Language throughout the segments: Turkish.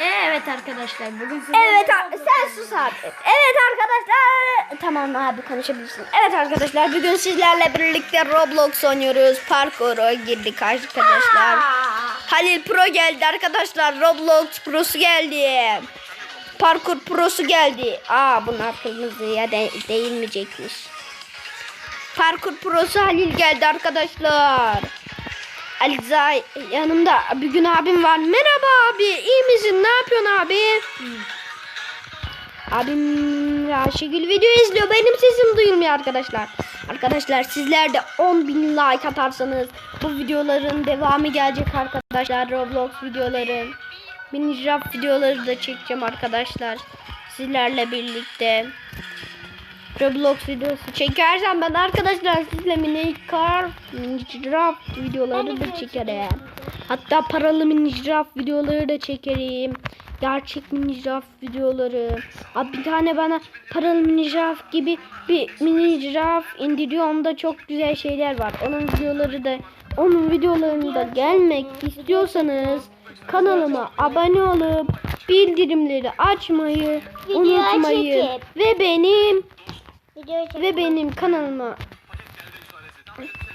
Evet arkadaşlar bugün size Evet sen sus abi. Evet arkadaşlar. Tamam abi konuşabilirsin. Evet arkadaşlar bugün sizlerle birlikte Roblox oynuyoruz. Parkura girdik arkadaşlar. Halil Pro geldi arkadaşlar. Roblox Pro'su geldi. Parkur Pro'su geldi. Aa bunlar kırmızıya de değilmeyecekmiş. Parkur Pro'su Halil geldi arkadaşlar. Aliza yanımda bir gün abim var. Merhaba abi iyi misin? Ne yapıyorsun abi? Abim Ayşegül video izliyor. Benim sesim duyulmuyor arkadaşlar. Arkadaşlar sizler de 10 bin like atarsanız bu videoların devamı gelecek arkadaşlar. Roblox videoları. Minecraft videoları da çekeceğim arkadaşlar. Sizlerle birlikte. Roblox videosu çekersem ben arkadaşlar sizle Minecraft, Minecraft videoları da çekerim. Hatta paralı Minecraft videoları da çekerim. Gerçek Minecraft videoları. Abi bir tane bana paralı Minecraft gibi bir Minecraft indiriyor. Onda çok güzel şeyler var. Onun videoları da onun videolarında gelmek istiyorsanız kanalıma abone olup bildirimleri açmayı Video unutmayın. çekip. Ve benim. Ve benim kanalıma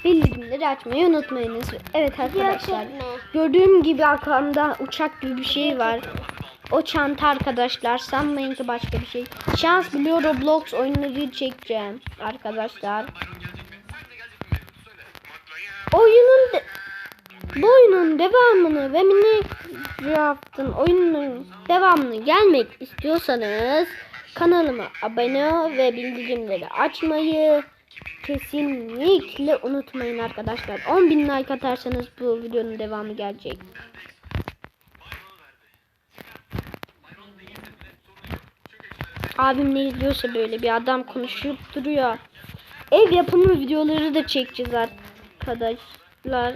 bildirimleri açmayı unutmayınız. Evet arkadaşlar. Gördüğüm gibi arkamda uçak gibi bir şey var. O çanta arkadaşlar. Sanmayın ki başka bir şey. Şans biliyor Roblox oyunları çekeceğim arkadaşlar. Oyunun de- bu oyunun devamını ve Minecraft'ın oyunun devamını gelmek istiyorsanız kanalıma abone ve bildirimleri açmayı kesinlikle unutmayın arkadaşlar. 10.000 like atarsanız bu videonun devamı gelecek. Abim ne izliyorsa böyle bir adam konuşup duruyor. Ev yapımı videoları da çekeceğiz arkadaşlar.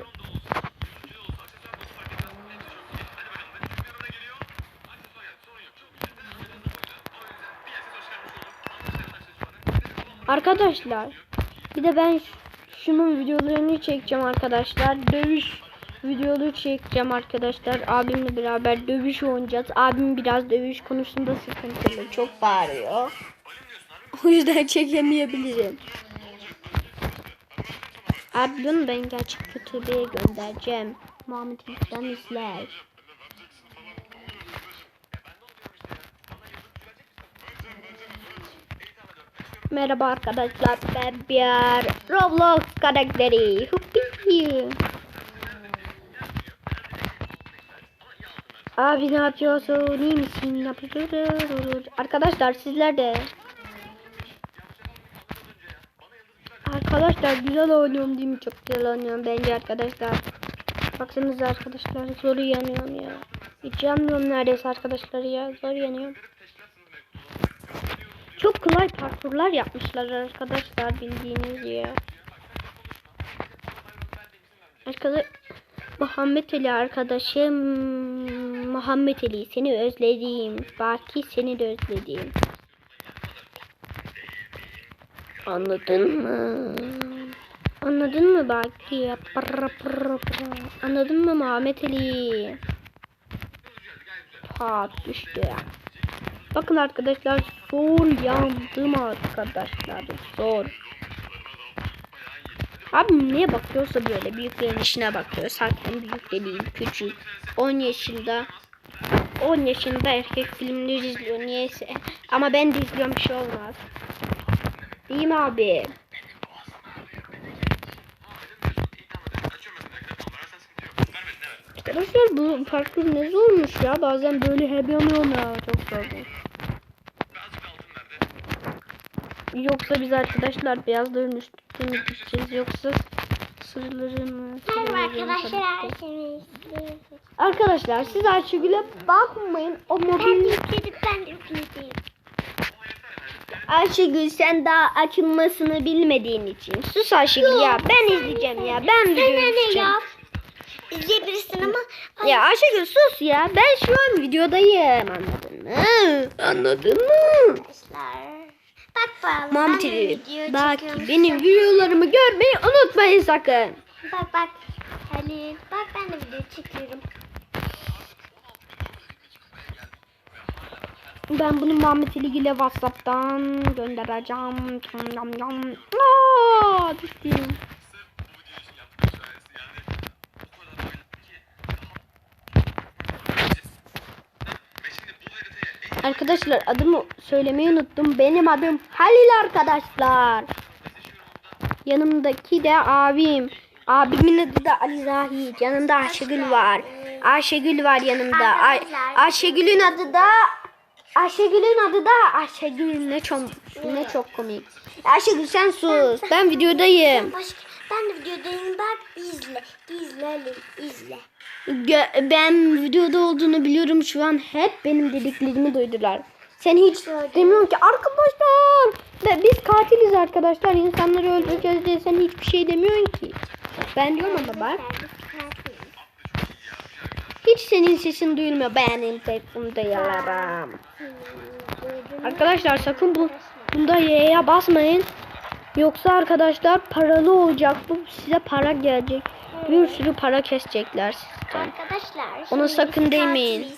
Arkadaşlar bir de ben şunun videolarını çekeceğim arkadaşlar. Dövüş videoları çekeceğim arkadaşlar. Abimle beraber dövüş oynayacağız. Abim biraz dövüş konusunda sıkıntılı. Çok bağırıyor. O yüzden çekemeyebilirim. Abi ben gerçek YouTube'ya göndereceğim. Muhammed İlkten izler. Merhaba arkadaşlar ben bir Roblox karakteri. Huppi. Abi ne yapıyorsun? İyi misin? Ne yapıyorsun? Arkadaşlar sizler de Arkadaşlar güzel oynuyorum değil mi? Çok güzel oynuyorum bence arkadaşlar. Baksanıza arkadaşlar zor yanıyorum ya. Hiç yanmıyorum neredeyse arkadaşlar ya. Zor yanıyorum. Kolay parkurlar yapmışlar arkadaşlar bildiğiniz ya. Arkadaş Muhammed Ali arkadaşım Muhammed Ali seni özledim. Baki seni de özledim. Anladın mı? Anladın mı Baki? Anladın mı Muhammed Ali? Pat düştü. Bakın arkadaşlar zor yandım arkadaşlar zor. Abi niye bakıyorsa böyle büyüklerin işine bakıyor. Zaten büyük de küçük. 10 yaşında 10 yaşında erkek filmleri izliyor niyeyse. Ama ben de izliyorum bir şey olmaz. Değil mi abi? Arkadaşlar bu parkur ne zormuş ya. Bazen böyle hep yanıyorum ya. Çok zor. Yoksa biz arkadaşlar beyazların üstüne mi düşeceğiz yoksa sırları mı? Merhaba Sırları mı arkadaşlar. Arkadaşlar siz Ayşegül'e bakmayın. O mobil ben. Ayşegül sen daha açılmasını bilmediğin için. Sus Ayşegül ya. Ben izleyeceğim ya. Ben video izleyeceğim. yap? İzleyebilirsin ama Ya Ayşegül sus ya. Ben şu an videodayım. Anladın mı? Anladın mı? arkadaşlar. Bak de Ali, video Bak benim videolarımı görmeyi unutmayın sakın. Bak bak. Halil bak ben de video çekiyorum. Ben bunu Muhammed ile Whatsapp'tan göndereceğim. Yam yam. Aa, düştüm. Arkadaşlar adımı söylemeyi unuttum. Benim adım Halil arkadaşlar. Yanımdaki de abim. Abimin adı da Ali Zahid. Yanımda Ayşegül var. Ayşegül var yanımda. Ay, Ayşegül'ün adı da Ayşegül'ün adı da Ayşegül ne çok ne çok komik. Ayşegül sen sus. Ben videodayım. Ben de videodayım bak izle. İzle izle. Gö- ben videoda olduğunu biliyorum şu an. Hep benim dediklerimi duydular. Sen hiç demiyorsun ki arkadaşlar. Ve biz katiliz arkadaşlar. İnsanları öldüreceğiz diye sen hiçbir şey demiyorsun ki. Ben diyorum ama bak. Hiç senin sesin duyulmuyor. Benim sesim duyularım. Arkadaşlar sakın bu bunda Y'ye basmayın. Yoksa arkadaşlar paralı olacak bu. Size para gelecek. Bir sürü para kesecekler sizden. Arkadaşlar. Ona sakın değmeyin.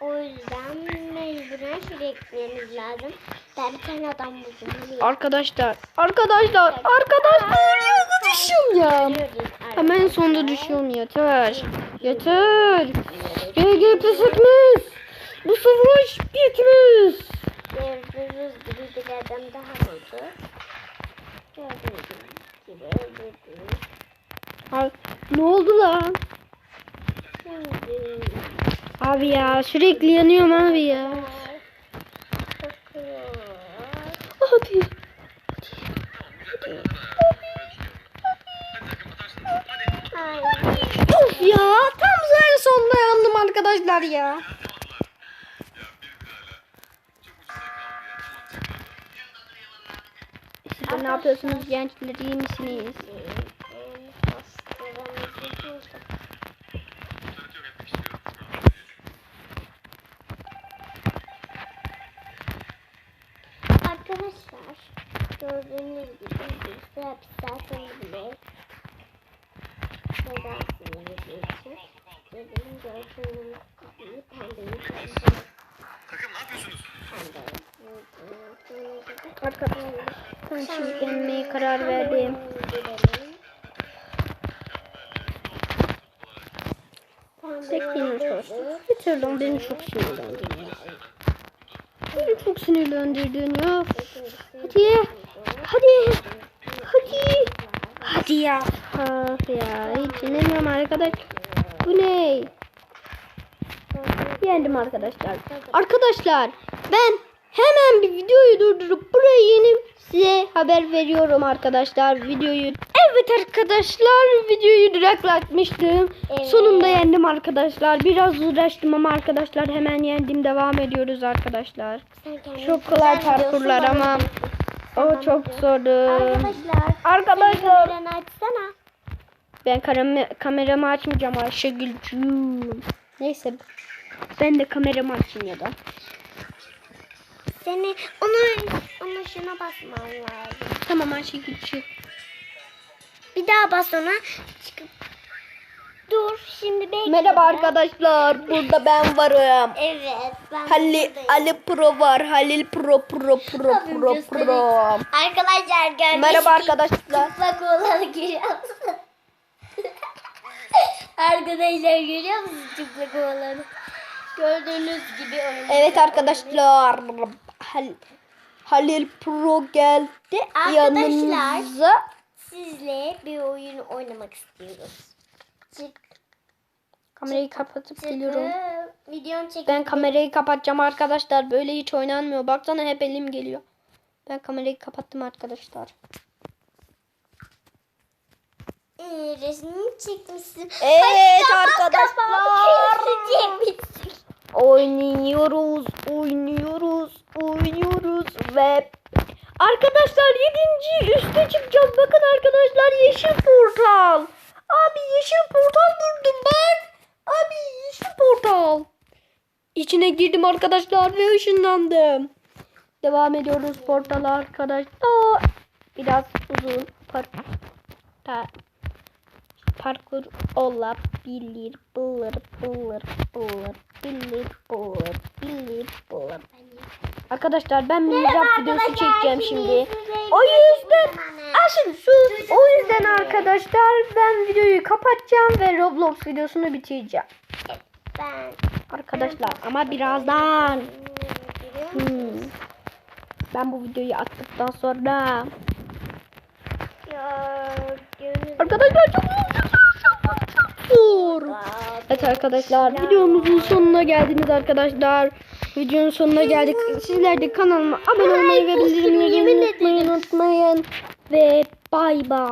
O yüzden mecburen şuraya gitmemiz lazım. Ben bir tane adam buldum. Arkadaşlar, arkadaşlar, arkadaşlar ya düşüyorum ya. Hemen sonunda düşüyorum yeter. Yeter. GG pes etmez. Bu savaş bitmez. Gördüğünüz gibi bir adam daha buldu. Abi, ne oldu lan? Abi ya sürekli yanıyorum abi ya. Abi. Of ya tam en sonunda yandım arkadaşlar ya. De ne yapıyorsunuz? Gençler iyi misiniz? Arkadaşlar gördüğünüz gibi bir hapishane bile cezasını için ve benim gördüğünüz gibi pembeyi. Takım ne yapıyorsunuz? Arkadaşlar ben şimdi yenmeye karar verdim. Bekleyin arkadaşlar. Bitirdim beni çok sinirlendirdin. Beni çok sinirlendirdin ya. Hadi. Hadi. Hadi. Hadi ya. Ah ya. Hiç inemiyorum arkadaş. Bu ne? Yendim arkadaşlar. Arkadaşlar ben hemen bir videoyu durdurup buraya yenip size haber veriyorum arkadaşlar videoyu. Evet arkadaşlar videoyu duraklatmıştım. Evet. Sonunda yendim arkadaşlar. Biraz uğraştım ama arkadaşlar hemen yendim. Devam ediyoruz arkadaşlar. Çok kolay parkurlar ama o çok zordu. Arkadaşlar. Arkadaşlar açsana. ben kameramı açmayacağım Ayşegül'cüğüm. Neyse ben de kameramı açayım ya da. Seni onu onu şuna basman lazım. Tamam Ayşegül'cüğüm. Bir daha bas ona. Çıkıp. Dur şimdi bekle. Merhaba arkadaşlar. Burada ben varım. Evet. Ben Halil buradayım. Ali Pro var. Halil Pro Pro Pro Abim Pro. Pro. Arkadaşlar gördüğünüz Merhaba arkadaşlar. Çıplak oğlanı görüyor musun? arkadaşlar görüyor musunuz çıplak oğlanı? Gördüğünüz gibi oyun. Evet arkadaşlar. Hal- Halil Pro geldi Arkadaşlar. yanımıza. Sizle bir oyun oynamak istiyoruz. Çık. Kamerayı kapatıp çıkıp geliyorum. Çekip. Ben kamerayı kapatacağım arkadaşlar. Böyle hiç oynanmıyor. Baksana hep elim geliyor. Ben kamerayı kapattım arkadaşlar. Ee, resmini çekmişsin. Evet Hatta arkadaşlar. kesecekmişsin. Oynuyoruz, oynuyoruz, oynuyoruz ve arkadaşlar yedinci üste çıkacağız. Bakın arkadaşlar yeşil portal. Abi yeşil portal buldum ben. Abi yeşil portal. İçine girdim arkadaşlar ve ışınlandım. Devam ediyoruz portala arkadaşlar. Biraz uzun par pa- parkur olabilir. Bılır bılır bılır Arkadaşlar ben Minecraft videosu çekeceğim şimdi O yüzden. Aşın sus. O yüzden arkadaşlar ben videoyu kapatacağım ve Roblox videosunu bitireceğim. Arkadaşlar ama birazdan. Hmm. Ben bu videoyu attıktan sonra Arkadaşlar çok zor. Evet arkadaşlar videomuzun sonuna geldiniz arkadaşlar. Videonun sonuna geldik. Sizler de kanalıma abone olmayı ve bildirimleri unutmayın unutmayın. Ve bay bay.